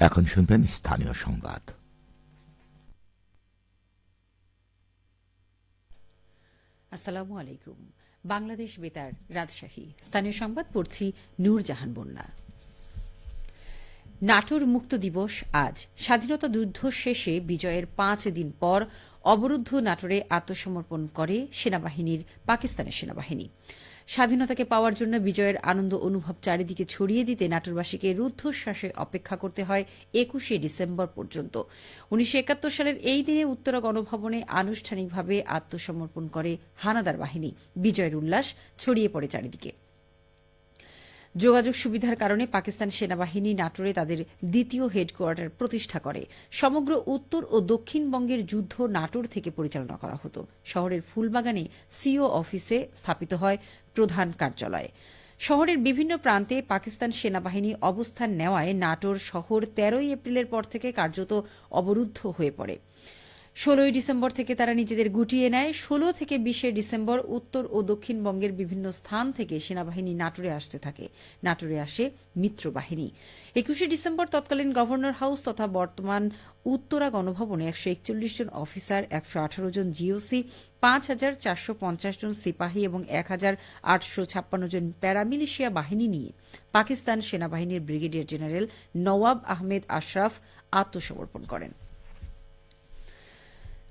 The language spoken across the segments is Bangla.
এখন শুনবেন স্থানীয় সংবাদ। আসসালামু আলাইকুম। বাংলাদেশ বেতার, রাজশাহী। স্থানীয় সংবাদ পড়ছি নূরজাহান বন্যা। নাটোর মুক্ত দিবস আজ। স্বাধীনতা যুদ্ধ শেষে বিজয়ের পাঁচ দিন পর অবরুদ্ধ নাটোরে আত্মসমর্পণ করে সেনাবাহিনীর, পাকিস্তানের সেনাবাহিনী। স্বাধীনতাকে পাওয়ার জন্য বিজয়ের আনন্দ অনুভব চারিদিকে ছড়িয়ে দিতে নাটোরবাসীকে রুদ্ধশ্বাসে অপেক্ষা করতে হয় একুশে ডিসেম্বর পর্যন্ত। উনিশশো একাত্তর সালের এই দিনে উত্তরা গণভবনে আনুষ্ঠানিকভাবে আত্মসমর্পণ করে হানাদার বাহিনী। বিজয়ের উল্লাস ছড়িয়ে পড়ে চারিদিকে। যোগাযোগ সুবিধার কারণে পাকিস্তান সেনাবাহিনী নাটোরে তাদের দ্বিতীয় হেডকোয়ার্টার প্রতিষ্ঠা করে। সমগ্র উত্তর ও দক্ষিণবঙ্গের যুদ্ধ নাটোর থেকে পরিচালনা করা হতো। শহরের ফুলবাগানে সিও অফিসে স্থাপিত হয় প্রধান কার্যালয়। শহরের বিভিন্ন প্রান্তে পাকিস্তান সেনাবাহিনী অবস্থান নেওয়ায় নাটোর শহর তেরোই এপ্রিলের পর থেকে কার্যত অবরুদ্ধ হয়ে পড়ে। ষোলোই ডিসেম্বর থেকে তারা নিজেদের গুটিয়ে নেয়। ষোলো থেকে বিশে ডিসেম্বর উত্তর ও দক্ষিণবঙ্গের বিভিন্ন স্থান থেকে সেনাবাহিনী নাটোরে আসতে থাকে। নাটোরে আসে মিত্র বাহিনী একুশে ডিসেম্বর তৎকালীন গভর্নর হাউস তথা বর্তমান উত্তরা গণভবনে একশো একচল্লিশ জন অফিসার, একশো আঠারো জন জিওসি, পাঁচ হাজার চারশো পঞ্চাশ জন সিপাহী এবং এক হাজার আটশো ছাপ্পান্ন জন প্যারামিলিশিয়া বাহিনী নিয়ে পাকিস্তান সেনাবাহিনীর ব্রিগেডিয়ার জেনারেল নওয়াব আহমেদ আশরাফ আত্মসমর্পণ করেন।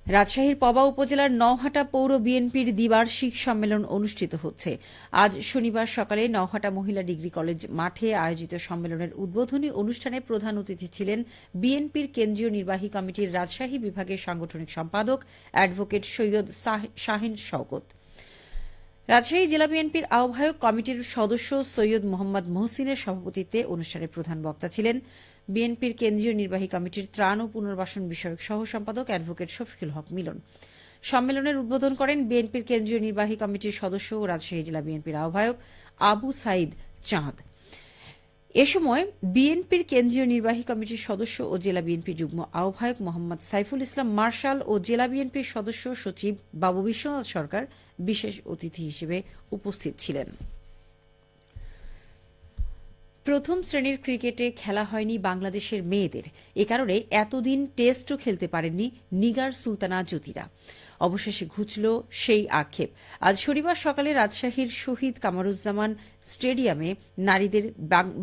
রাজশাহীর পবা উপজেলার নওহাটা পৌর বিএনপির দ্বিবার্ষিক সম্মেলন অনুষ্ঠিত হচ্ছে। আজ শনিবার সকালে নওহাটা মহিলা ডিগ্রি কলেজ মাঠে আয়োজিত সম্মেলনের উদ্বোধনী অনুষ্ঠানে প্রধান অতিথি ছিলেন বিএনপির কেন্দ্রীয় নির্বাহী কমিটির রাজশাহী বিভাগের সাংগঠনিক সম্পাদক অ্যাডভোকেট সৈয়দ শাহ- শাহিন শওকত। রাজশাহী জেলা বিএনপির আহ্বায়ক কমিটির সদস্য সৈয়দ মোহাম্মদ মহসিনের সভাপতিত্বে অনুষ্ঠানে প্রধান বক্তা ছিলেন বিএনপির কেন্দ্রীয় নির্বাহী কমিটির ত্রাণ ও পুনর্বাসন বিষয়ক সহ সম্পাদক অ্যাডভোকেট শফিকুল হক মিলন। সম্মেলনের উদ্বোধন করেন বিএনপির কেন্দ্রীয় নির্বাহী কমিটির সদস্য ও রাজশাহী জেলা বিএনপির আহ্বায়ক আবু সাইদ চাঁদ। এ সময় বিএনপির কেন্দ্রীয় নির্বাহী কমিটির সদস্য ও জেলা বিএনপি যুগ্ম আহ্বায়ক মোহাম্মদ সাইফুল ইসলাম মার্শাল ও জেলা বিএনপির সদস্য সচিব বাবু বিশ্বনাথ সরকার বিশেষ অতিথি হিসেবে উপস্থিত ছিলেন। প্রথম শ্রেণির ক্রিকেটে খেলা হয়নি বাংলাদেশের মেয়েদের। এ কারণে এতদিন টেস্টও খেলতে পারেননি নিগার সুলতানা জ্যোতিরা। অবশেষে ঘুচল সেই আক্ষেপ। আজ শনিবার সকালে রাজশাহীর শহীদ কামারুজ্জামান স্টেডিয়ামে নারীদের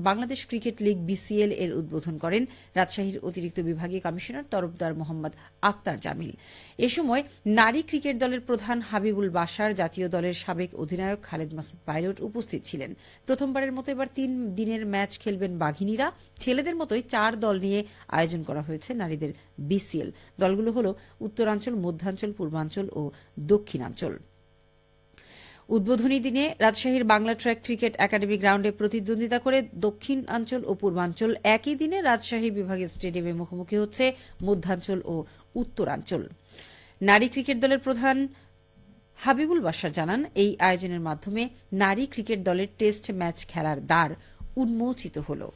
বাংলাদেশ ক্রিকেট লীগ বিসিএল এর উদ্বোধন করেন রাজশাহীর অতিরিক্ত বিভাগীয় কমিশনার তরফদার মোহাম্মদ আক্তার জামিল। এ সময় নারী ক্রিকেট দলের প্রধান হাবিবুল বাসার জাতীয় দলের সাবেক অধিনায়ক খালেদ মাসুদ পাইলট উপস্থিত ছিলেন। প্রথমবারের মতো এবার তিন দিনের ম্যাচ খেলবেন বাঘিনীরা। ছেলেদের মতোই চার দল নিয়ে আয়োজন করা হয়েছে নারীদের বিসিএল। দলগুলো হল উত্তরাঞ্চল, মধ্যাঞ্চল, পূর্বাঞ্চল ও দক্ষিণাঞ্চল। উদ্বোধনী দিনে রাজশাহীর বাংলা ট্র্যাক ক্রিকেট একাডেমি গ্রাউন্ডে প্রতিদ্বন্দ্বিতা করে দক্ষিণাঞ্চল ও পূর্বাঞ্চল। একই দিনে রাজশাহী বিভাগের স্টেডিয়ামে মুখোমুখি হচ্ছে মধ্যাঞ্চল ও উত্তরাঞ্চল। নারী ক্রিকেট দলের প্রধান হাবিবুল বাসার জানান, এই আয়োজনের মাধ্যমে নারী ক্রিকেট দলের টেস্ট ম্যাচ খেলার দ্বার উন্মোচিত হলো।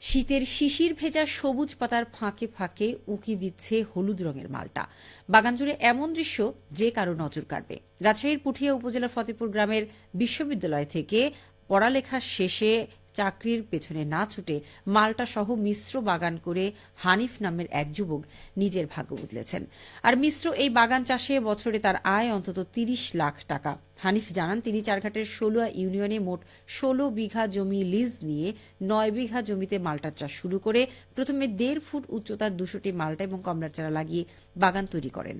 শীতের শিশির ভেজা সবুজ পাতার ফাঁকে ফাঁকে উঁকি দিচ্ছে হলুদ রঙের মালটা। বাগান জুড়ে এমন দৃশ্য যে কারও নজর কাড়বে। রাজশাহীর পুঠিয়া উপজেলার ফতেপুর গ্রামের বিশ্ববিদ্যালয় থেকে পড়ালেখা শেষে চাকরির পেছনে না ছুটে মালটা সহ মিশ্র বাগান করে হানিফ নামের এক যুবক নিজের ভাগ্য বদলেছেন। আর মিশ্র এই বাগান চাষে বছরে তার আয় অন্তত তিরিশ লাখ টাকা। হানিফ জানান, তিনি চারঘাটের ষোলোয়া ইউনিয়নে মোট ষোলো বিঘা জমি লিজ নিয়ে নয় বিঘা জমিতে মালটার চাষ শুরু করে প্রথমে দেড় ফুট উচ্চতার দুশোটি মালটা এবং কমলার চারা লাগিয়ে বাগান তৈরি করেন।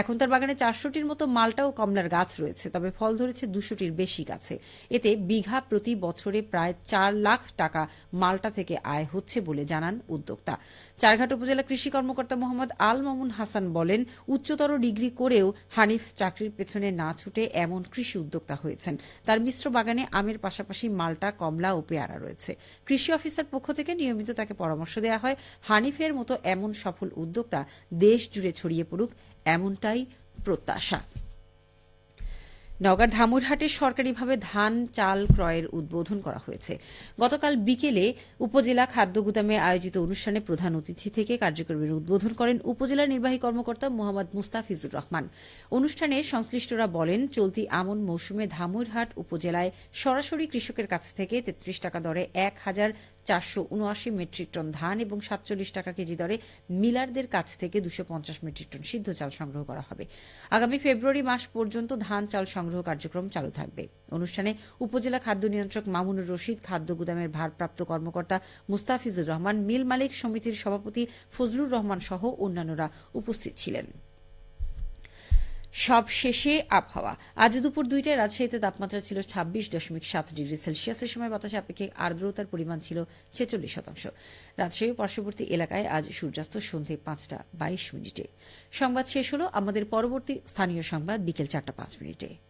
এখন তার বাগানে চারশোটির মতো মালটা ও কমলার গাছ রয়েছে, তবে ফল ধরেছে দুশোটির বেশি গাছে। এতে বিঘা প্রতি বছরে প্রায় চার লাখ টাকা মালটা থেকে আয় হচ্ছে বলে জানান উদ্যোক্তা। চারঘাট উপজেলা কৃষি কর্মকর্তা মোহাম্মদ আল মামুন হাসান বলেন, উচ্চতর ডিগ্রি করেও হানিফ চাকরির পেছনে না ছুটে এমন কৃষি উদ্যোক্তা হয়েছেন। তার মিশ্র বাগানে আমের পাশাপাশি মালটা, কমলা ও পেয়ারা রয়েছে। কৃষি অফিসার পক্ষ থেকে নিয়মিত তাকে পরামর্শ দেওয়া হয়, হানিফের মতো এমন সফল উদ্যোক্তা দেশ জুড়ে ছড়িয়ে পড়ুক, এমনটাই প্রত্যাশা। নওগাঁর ধামুরহাটে সরকারিভাবে ধান চাল ক্রয়ের উদ্বোধন করা হয়েছে। গতকাল বিকেলে উপজেলা খাদ্য গুদামে আয়োজিত অনুষ্ঠানে প্রধান অতিথি থেকে কার্যক্রমের উদ্বোধন করেন উপজেলা নির্বাহী কর্মকর্তা মোহাম্মদ মুস্তাফিজুর রহমান। অনুষ্ঠানে সংশ্লিষ্টরা বলেন, চলতি আমন মৌসুমে ধামুরহাট উপজেলায় সরাসরি কৃষকের কাছ থেকে তেত্রিশ টাকা দরে এক হাজার চারশো উনআশি মেট্রিক টন ধান এবং সাতচল্লিশ টাকা কেজি দরে মিলারদের কাছ থেকে দুশো পঞ্চাশ মেট্রিক টন সিদ্ধ চাল সংগ্রহ করা হবে। আগামী ফেব্রুয়ারি মাস পর্যন্ত ধান চাল সংগ্রহ কার্যক্রম চালু থাকবে। অনুষ্ঠানে উপজেলা খাদ্য নিয়ন্ত্রক মামুনুর রশিদ, খাদ্য গুদামের ভারপ্রাপ্ত কর্মকর্তা মুস্তাফিজুর রহমান, মিল মালিক সমিতির সভাপতি ফজলুর রহমান সহ অন্যান্যরা উপস্থিত ছিলেন। সব শেষে আবহাওয়া। আজ দুপুর দুইটায় রাজশাহীতে তাপমাত্রা ছিল ছাব্বিশ দশমিক সাত ডিগ্রি সেলসিয়াসের সময় বাতাসে আপেক্ষিক আর্দ্রতার পরিমাণ ছিল ছেচল্লিশ শতাংশ। রাজশাহী পার্শ্ববর্তী এলাকায় আজ সূর্যাস্ত সন্ধে পাঁচটা বাইশ মিনিটে। সংবাদ শেষ হল আমাদের পরবর্তী স্থানীয় সংবাদ বিকেল চারটা পাঁচ মিনিটে।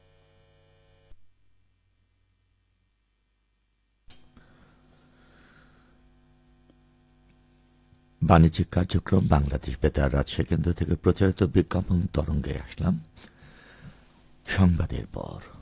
বাণিজ্যিক কার্যক্রম বাংলাদেশ বেতার রাজশাহী কেন্দ্র থেকে প্রচারিত বিজ্ঞাপন তরঙ্গে আসলাম। সংবাদের পর।